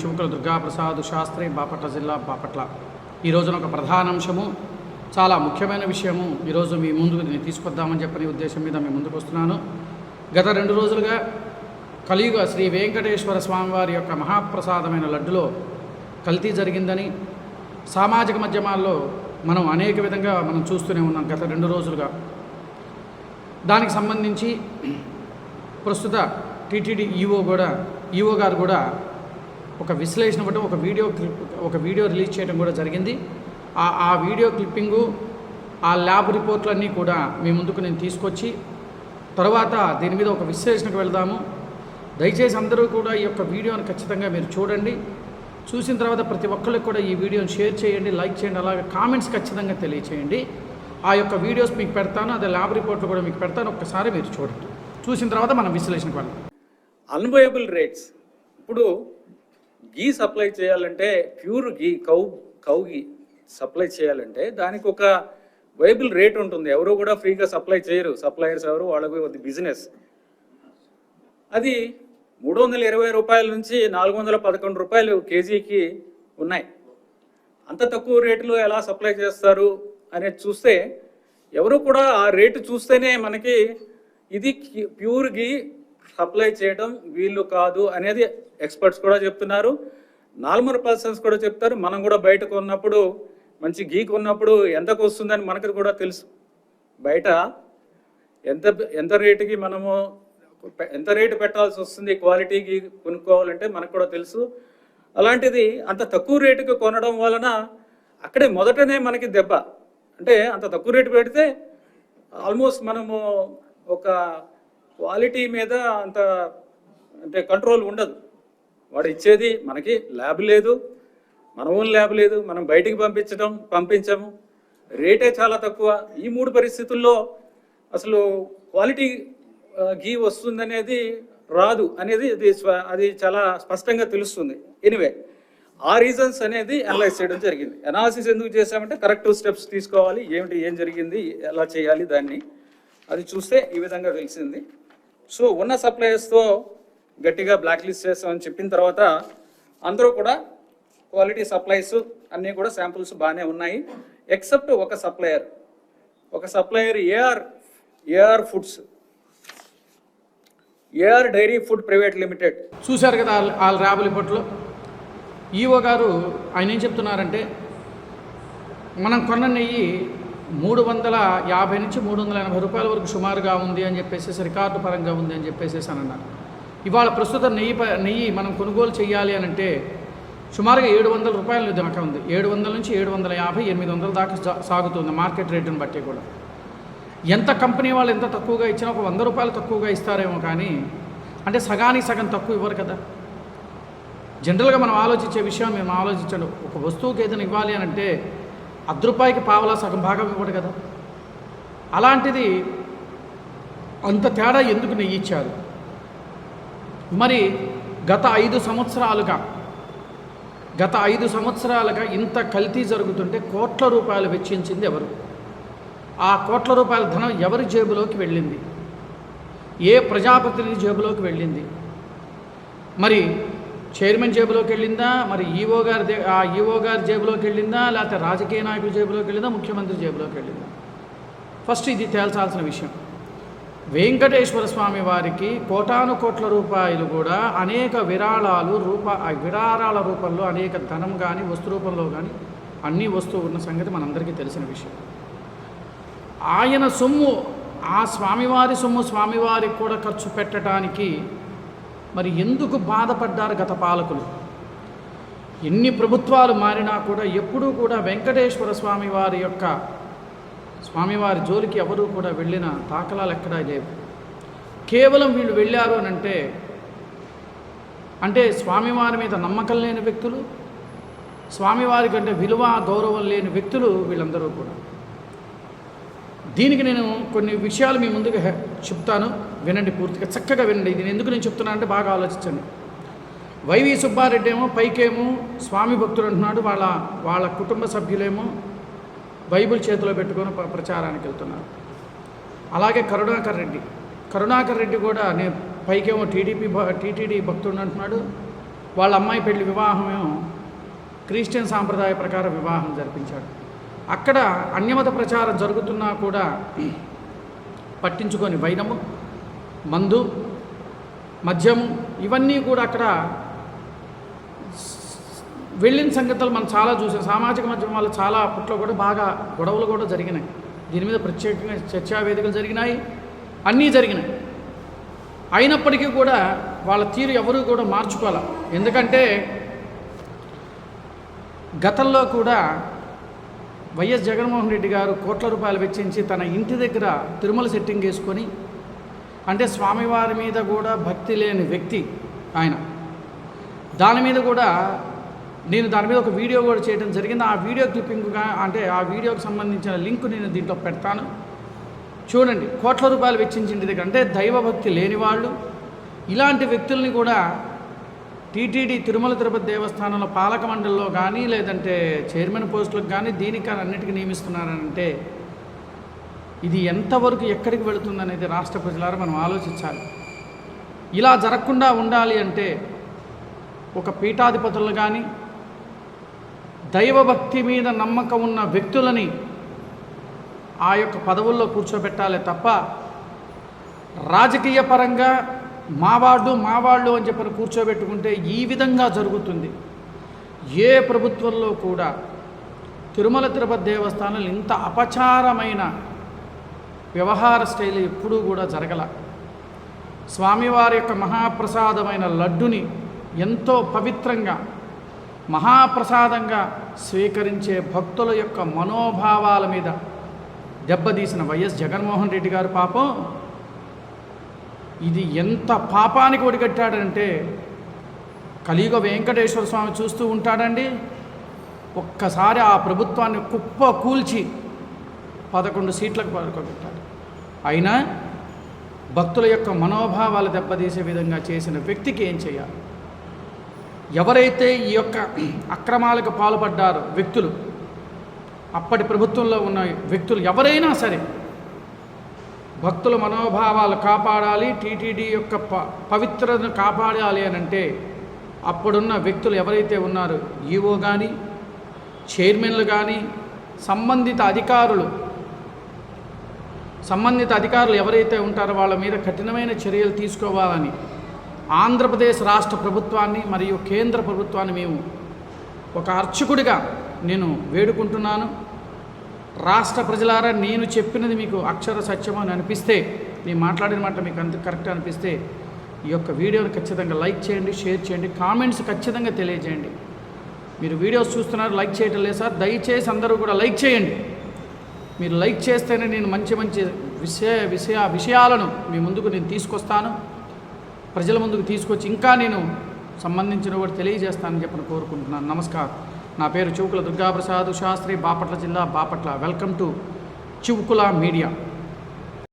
శివకుల దుర్గాప్రసాద్ శాస్త్రి బాపట్ల జిల్లా బాపట్ల. ఈ రోజున ఒక ప్రధాన అంశము చాలా ముఖ్యమైన విషయము. ఈరోజు మీ ముందుకు నేను తీసుకొద్దామని చెప్పని ఉద్దేశం మీద మీ ముందుకు వస్తున్నాను. గత రెండు రోజులుగా కలియుగ శ్రీ వెంకటేశ్వర స్వామివారి యొక్క మహాప్రసాదమైన లడ్డులో కల్తీ జరిగిందని సామాజిక మాధ్యమాల్లో మనం అనేక విధంగా మనం చూస్తూనే ఉన్నాం గత రెండు రోజులుగా. దానికి సంబంధించి ప్రస్తుత టీటీడీ ఈఓ కూడా ఈఓ గారు కూడా ఒక విశ్లేషణ ఇవ్వడం ఒక వీడియో క్లిప్ ఒక వీడియో రిలీజ్ చేయడం కూడా జరిగింది. ఆ ఆ వీడియో క్లిప్పింగు ఆ ల్యాబ్ రిపోర్ట్లన్నీ కూడా మీ ముందుకు నేను తీసుకొచ్చి తర్వాత దీని మీద ఒక విశ్లేషణకు వెళ్దాము. దయచేసి అందరూ కూడా ఈ యొక్క వీడియోని ఖచ్చితంగా మీరు చూడండి. చూసిన తర్వాత ప్రతి ఒక్కరికి కూడా ఈ వీడియోని షేర్ చేయండి లైక్ చేయండి అలాగే కామెంట్స్ ఖచ్చితంగా తెలియచేయండి. ఆ యొక్క వీడియోస్ మీకు పెడతాను అదే ల్యాబ్ రిపోర్ట్లు కూడా మీకు పెడతాను ఒక్కసారి మీరు చూడండి. చూసిన తర్వాత మనం విశ్లేషణకు వెళ్దాం. అన్వయబుల్ రేట్స్ ఇప్పుడు గీ సప్లై చేయాలంటే pure ghee cow cow ghee supply చేయాలంటే దానికి ఒక వైబుల్ రేట్ ఉంటుంది. ఎవరు కూడా ఫ్రీగా సప్లై చేయరు. సప్లయర్స్ ఎవరు వాళ్ళకు అది బిజినెస్. అది మూడు వందల ఇరవై రూపాయల నుంచి నాలుగు వందల పదకొండు రూపాయలు కేజీకి ఉన్నాయి. అంత తక్కువ రేటులో ఎలా సప్లై చేస్తారు అనేది చూస్తే ఎవరు కూడా ఆ రేటు చూస్తేనే మనకి ఇది ప్యూర్ గీ సప్లై చేయడం వీళ్ళు కాదు అనేది ఎక్స్పర్ట్స్ కూడా చెప్తున్నారు. నార్మల్ పర్సన్స్ కూడా చెప్తారు మనం కూడా బయట కొన్నప్పుడు మంచి గీ కొన్నప్పుడు ఎంతకు వస్తుందని మనకు కూడా తెలుసు. బయట ఎంత ఎంత రేటుకి మనము ఎంత రేటు పెట్టాల్సి వస్తుంది క్వాలిటీకి కొనుక్కోవాలంటే మనకు కూడా తెలుసు. అలాంటిది అంత తక్కువ రేటుకి కొనడం వలన అక్కడే మొదటనే మనకి దెబ్బ. అంటే అంత తక్కువ రేటు పెడితే ఆల్మోస్ట్ మనము ఒక క్వాలిటీ మీద అంత అంటే కంట్రోల్ ఉండదు. వాడు ఇచ్చేది మనకి ల్యాబ్ లేదు మన ఓన్ ల్యాబ్ లేదు మనం బయటికి పంపించడం పంపించము. రేటే చాలా తక్కువ. ఈ మూడు పరిస్థితుల్లో అసలు క్వాలిటీ గీ వస్తుందనేది రాదు అనేది అది అది చాలా స్పష్టంగా తెలుస్తుంది. ఎనివే ఆ రీజన్స్ అనేది అనలైజ్ చేయడం జరిగింది. అనాలిసిస్ ఎందుకు చేసామంటే కరెక్ట్ స్టెప్స్ తీసుకోవాలి ఏమిటి ఏం జరిగింది ఎలా చేయాలి దాన్ని. అది చూస్తే ఈ విధంగా తెలిసింది. సో ఉన్న సప్లయర్స్తో గట్టిగా బ్లాక్ లిస్ట్ చేస్తామని చెప్పిన తర్వాత అందరూ కూడా క్వాలిటీ సప్లైస్ అన్నీ కూడా శాంపుల్స్ బాగానే ఉన్నాయి. ఎక్సెప్ట్ ఒక సప్లయర్ ఒక supplier AR AR foods AR dairy food private limited చూశారు కదా వాళ్ళ- వాళ్ళ ర్యాబ్ ఈవో ఈఓ గారు ఆయన ఏం చెప్తున్నారంటే మనం కొన్న నెయ్యి మూడు వందల యాభై నుంచి మూడు వందల ఎనభై రూపాయల వరకు సుమారుగా ఉంది అని చెప్పేసి రికార్డు పరంగా ఉంది అని చెప్పేసి అని అన్నారు. ఇవాళ ప్రస్తుత నెయ్యి ప- నెయ్యి మనం కొనుగోలు చేయాలి అని అంటే సుమారుగా ఏడు వందల రూపాయల దాకా ఉంది. ఏడు వందల నుంచి ఏడు వందల యాభై ఎనిమిది వందల దాకా సాగుతుంది మార్కెట్ రేటును బట్టి కూడా. ఎంత కంపెనీ వాళ్ళు ఎంత తక్కువగా ఇచ్చినా ఒక వంద రూపాయలు తక్కువగా ఇస్తారేమో కానీ అంటే సగానికి సగం తక్కువ ఇవ్వరు కదా. జనరల్గా మనం ఆలోచించే విషయం మేము ఆలోచించండి. ఒక వస్తువుకి ఏదైనా ఇవ్వాలి అని అంటే అర్ధ రూపాయికి పావలా సగం భాగం ఇవ్వడు కదా. అలాంటిది అంత తేడా ఎందుకు నెయ్యి ఇచ్చారు మరి గత ఐదు సంవత్సరాలుగా గత ఐదు సంవత్సరాలుగా ఇంత కల్తీ జరుగుతుంటే కోట్ల రూపాయలు వెచ్చించింది ఎవరు? ఆ కోట్ల రూపాయల ధనం ఎవరి జేబులోకి వెళ్ళింది? ఏ ప్రజాప్రతినిధి జేబులోకి వెళ్ళింది? మరి చైర్మన్ జేబులోకి వెళ్ళిందా? మరి ఈఓ గారి ఆ ఈఓ గారి జేబులోకి వెళ్ళిందా? లేకపోతే రాజకీయ నాయకుల జేబులోకి వెళ్ళిందా? ముఖ్యమంత్రి జేబులోకి వెళ్ళిందా? ఫస్ట్ ఇది తేల్చాల్సిన విషయం. వెంకటేశ్వర స్వామి వారికి కోటాను కోట్ల రూపాయలు కూడా అనేక విరాళాలు రూప ఆ విరాళాల రూపంలో అనేక ధనం కానీ వస్తు రూపంలో కానీ అన్నీ వస్తూ ఉన్న సంగతి మనందరికీ తెలిసిన విషయం. ఆయన సొమ్ము ఆ స్వామివారి సొమ్ము స్వామివారికి కూడా ఖర్చు పెట్టడానికి మరి ఎందుకు బాధపడ్డారు గత పాలకులు? ఎన్ని ప్రభుత్వాలు మారినా కూడా ఎప్పుడూ కూడా వెంకటేశ్వర స్వామి వారి యొక్క స్వామివారి జోలికి ఎవరూ కూడా వెళ్ళిన దాఖలాలు ఎక్కడా లేవు. కేవలం వీళ్ళు వెళ్ళారు అని అంటే అంటే స్వామివారి మీద నమ్మకం లేని వ్యక్తులు స్వామివారి కంటే విలువ గౌరవం లేని వ్యక్తులు వీళ్ళందరూ కూడా. దీనికి నేను కొన్ని విషయాలు మీ ముందుగా చెప్తాను. వినండి పూర్తిగా చక్కగా వినండి. ఇది ఎందుకు నేను చెప్తున్నా అంటే బాగా ఆలోచించండి. వైవి సుబ్బారెడ్డి ఏమో పైకేమో స్వామి భక్తుడు అంటున్నాడు వాళ్ళ వాళ్ళ కుటుంబ సభ్యులేమో బైబిల్ చేతిలో పెట్టుకొని ప్రచారానికి వెళ్తున్నారు. అలాగే కరుణాకర్ రెడ్డి. కరుణాకర్ రెడ్డి కూడా నేను పైకేమో టీడీపీ టీటీడీ భక్తుడు అంటున్నాడు వాళ్ళ అమ్మాయి పెళ్ళి వివాహమేమో క్రిస్టియన్ సాంప్రదాయ ప్రకారం వివాహం జరిపించాడు. అక్కడ అన్యమత ప్రచారం జరుగుతున్నా కూడా పట్టించుకొని వైనము. మందు మద్యము ఇవన్నీ కూడా అక్కడ వెళ్ళిన సంగతులు మనం చాలా చూసాం. సామాజిక మాధ్యమం వల్ల చాలా అప్పట్లో కూడా బాగా గొడవలు కూడా జరిగినాయి. దీని మీద ప్రత్యేకంగా చర్చా వేదికలు జరిగినాయి. అన్నీ జరిగినాయి. అయినప్పటికీ కూడా వాళ్ళ తీరు ఎవరు కూడా మార్చుకోవాలి. ఎందుకంటే గతంలో కూడా వైఎస్ జగన్మోహన్ రెడ్డి గారు కోట్ల రూపాయలు వెచ్చించి తన ఇంటి దగ్గర తిరుమల సెట్టింగ్ వేసుకొని అంటే స్వామివారి మీద కూడా భక్తి లేని వ్యక్తి ఆయన. దాని మీద కూడా నేను దాని మీద ఒక వీడియో కూడా చేయడం జరిగింది. ఆ వీడియో క్లిప్పింగ్గా అంటే ఆ వీడియోకి సంబంధించిన లింక్ నేను దీంట్లో పెడతాను. చూడండి కోట్ల రూపాయలు వెచ్చించింది దగ్గర. అంటే దైవభక్తి లేని వాళ్ళు ఇలాంటి వ్యక్తుల్ని కూడా టీటీడీ తిరుమల తిరుపతి దేవస్థానంలో పాలక మండలిలో కానీ లేదంటే చైర్మన్ పోస్టులకు కానీ దీనికి అన్నిటికీ నియమిస్తున్నారంటే ఇది ఎంతవరకు ఎక్కడికి వెళుతుందనేది రాష్ట్ర ప్రజలారా మనం ఆలోచించాలి. ఇలా జరగకుండా ఉండాలి అంటే ఒక పీఠాధిపతులను కానీ దైవభక్తి మీద నమ్మకం ఉన్న వ్యక్తులని ఆ యొక్క పదవుల్లో కూర్చోబెట్టాలి తప్ప రాజకీయ పరంగా మావాళ్ళు మావాళ్ళు అని చెప్పని కూర్చోబెట్టుకుంటే ఈ విధంగా జరుగుతుంది. ఏ ప్రభుత్వంలో కూడా తిరుమల తిరుపతి దేవస్థానంలో ఇంత అపచారమైన వ్యవహార శైలి ఎప్పుడూ కూడా జరగల. స్వామివారి యొక్క మహాప్రసాదమైన లడ్డుని ఎంతో పవిత్రంగా మహాప్రసాదంగా స్వీకరించే భక్తుల యొక్క మనోభావాల మీద దెబ్బతీసిన వైఎస్ జగన్మోహన్ రెడ్డి గారు పాపం. ఇది ఎంత పాపానికి ఒడిగట్టాడంటే కలియుగ వెంకటేశ్వర స్వామి చూస్తూ ఉంటాడండి. ఒక్కసారి ఆ ప్రభుత్వాన్ని కుప్ప కూల్చి పదకొండు సీట్లకు పడుకోబెట్టాడు. అయినా భక్తుల యొక్క మనోభావాలు దెబ్బతీసే విధంగా చేసిన వ్యక్తికి ఏం చేయాలి? ఎవరైతే ఈ యొక్క అక్రమాలకు పాల్పడ్డారో వ్యక్తులు అప్పటి ప్రభుత్వంలో ఉన్న వ్యక్తులు ఎవరైనా సరే భక్తుల మనోభావాలు కాపాడాలి టీటీడీ యొక్క ప పవిత్రతను కాపాడాలి అని అంటే అప్పుడున్న వ్యక్తులు ఎవరైతే ఉన్నారో ఈఓ కానీ చైర్మన్లు కానీ సంబంధిత అధికారులు సంబంధిత అధికారులు ఎవరైతే ఉంటారో వాళ్ళ మీద కఠినమైన చర్యలు తీసుకోవాలని ఆంధ్రప్రదేశ్ రాష్ట్ర ప్రభుత్వాన్ని మరియు కేంద్ర ప్రభుత్వాన్ని మేము ఒక అర్చకుడిగా నేను వేడుకుంటున్నాను. రాష్ట్ర ప్రజలారా నేను చెప్పినది మీకు అక్షర సత్యం అని అనిపిస్తే నేను మాట్లాడిన మాట మీకు అంత కరెక్ట్ అనిపిస్తే ఈ యొక్క వీడియోని ఖచ్చితంగా లైక్ చేయండి షేర్ చేయండి కామెంట్స్ ఖచ్చితంగా తెలియజేయండి. మీరు వీడియోస్ చూస్తున్నారు లైక్ చేయటం లేదు సార్. దయచేసి అందరూ కూడా లైక్ చేయండి. మీరు లైక్ చేస్తేనే నేను మంచి మంచి విషయ విషయ విషయాలను మీ ముందుకు నేను తీసుకొస్తాను. ప్రజల ముందుకు తీసుకొచ్చి ఇంకా నేను సంబంధించిన కూడా తెలియజేస్తానని చెప్పని కోరుకుంటున్నాను. నమస్కారం. నా పేరు చివుకుల దుర్గాప్రసాద్ శాస్త్రి బాపట్ల జిల్లా Bapatla. Welcome to Chivukula media.